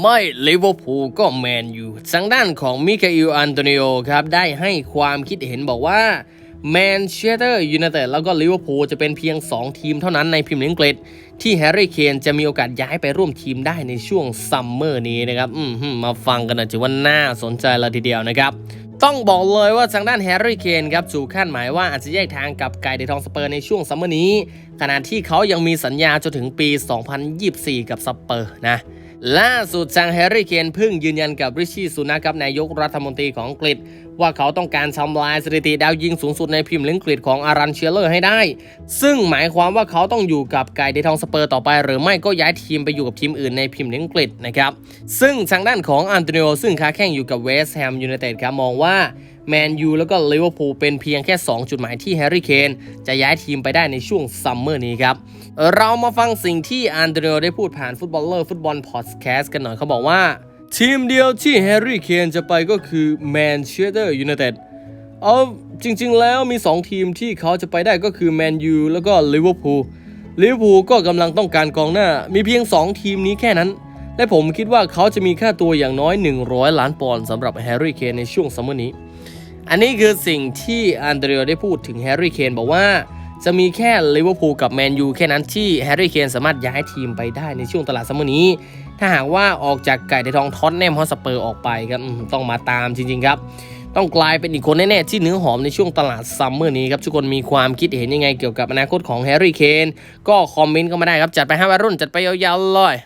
ไม่ลิเวอร์พูลก็แมนยูทางด้านของมิคาอิลอันโตนิโอครับ ได้ให้ความคิดเห็นบอกว่าแมนเชสเตอร์ยูไนเต็ดแล้วก็ลิเวอร์พูลจะเป็นเพียง 2 ทีมเท่านั้นในพรีเมียร์ลีกอังกฤษที่แฮร์รี่เคนจะมีโอกาสย้ายไปร่วมทีมได้ในช่วงซัมเมอร์นี้นะครับมมาฟังกันหนะถือว่าน่าสนใจลยทีเดียวนะครับ ต้องบอกเลยว่าทางด้านแฮร์รี่เคนครับสู่คาดหมายว่าอาจจะแยกทางกับไก่เดทองสเปอร์ในช่วงซัมเมอร์นี้ขณะที่เขายังมีสัญญาจนถึงปี 2024 กับสเปอร์นะ ล่าสุดทางแฮร์รี่เคนพิ่งยืนยันกับริชี่สุนักครับนายกรัฐมนตรีของอังกฤษ ว่าเขาต้องการทำลายสถิติดาวยิงสูงสุดในพรีเมียร์ลีกอังกฤษของอารันเชียเลอร์ให้ได้ ซึ่งหมายความว่าเขาต้องอยู่กับไก่เดทองสเปอร์ต่อไป หรือไม่ก็ย้ายทีมไปอยู่กับทีมอื่นในพรีเมียร์ลีกอังกฤษนะครับซึ่งทางด้านของอันโตนิโอซึ่งค้าแข่งอยู่กับเวสต์แฮมยูไนเต็ดครับมองว่า แมนยูแล้วก็ลิเวอร์พูลเป็นเพียงแค่ 2 จุดหมายที่แฮร์รี่เคนจะย้ายทีมไปได้ในช่วงซัมเมอร์นี้ครับ เรามาฟังสิ่งที่อันโตนิโอได้พูดผ่านฟุตบอลเลอร์ฟุตบอลพอดแคสต์กันหน่อยเขาบอกว่า ทีมเดียวที่แฮร์รี่เคนจะไปก็คือแมนเชสเตอร์ยูไนเต็ดเอาจริง ๆ แล้วมี 2 ทีมที่เขาจะไปได้ก็คือแมนยูแล้วก็ลิเวอร์พูลลิเวอร์พูลก็กำลังต้องการกองหน้า มีเพียง 2 ทีมนี้แค่นั้น และผมคิดว่าเขาจะมีค่าตัวอย่างน้อย 100 ล้านปอนด์สำหรับแฮร์รี่เคนในช่วงซัมเมอร์นี้ อันนี้คือสิ่งที่อันเดรียได้พูดถึงแฮร์รี่เคนบอกว่าจะมีแค่ลิเวอร์พูลกับแมนยูแค่นั้นที่แฮร์รี่เคนสามารถย้ายทีมไปได้ในช่วงตลาดซัมเมอร์นี้ ถ้าหากว่าออกจากไก่ในทองท็อตแนมฮอสเปอร์ออกไปครับต้องมาตามจริงๆครับ ต้องกลายเป็นอีกคนแน่ๆที่เนื้อหอมในช่วงตลาดซัมเมอร์นี้ครับทุกคนมีความคิดเห็นยังไงเกี่ยวกับอนาคตของแฮร์รี่เคนก็คอมเมนต์เข้ามาได้ครับจัดไปห้วัยรุ่นจัดไปยาวๆเลย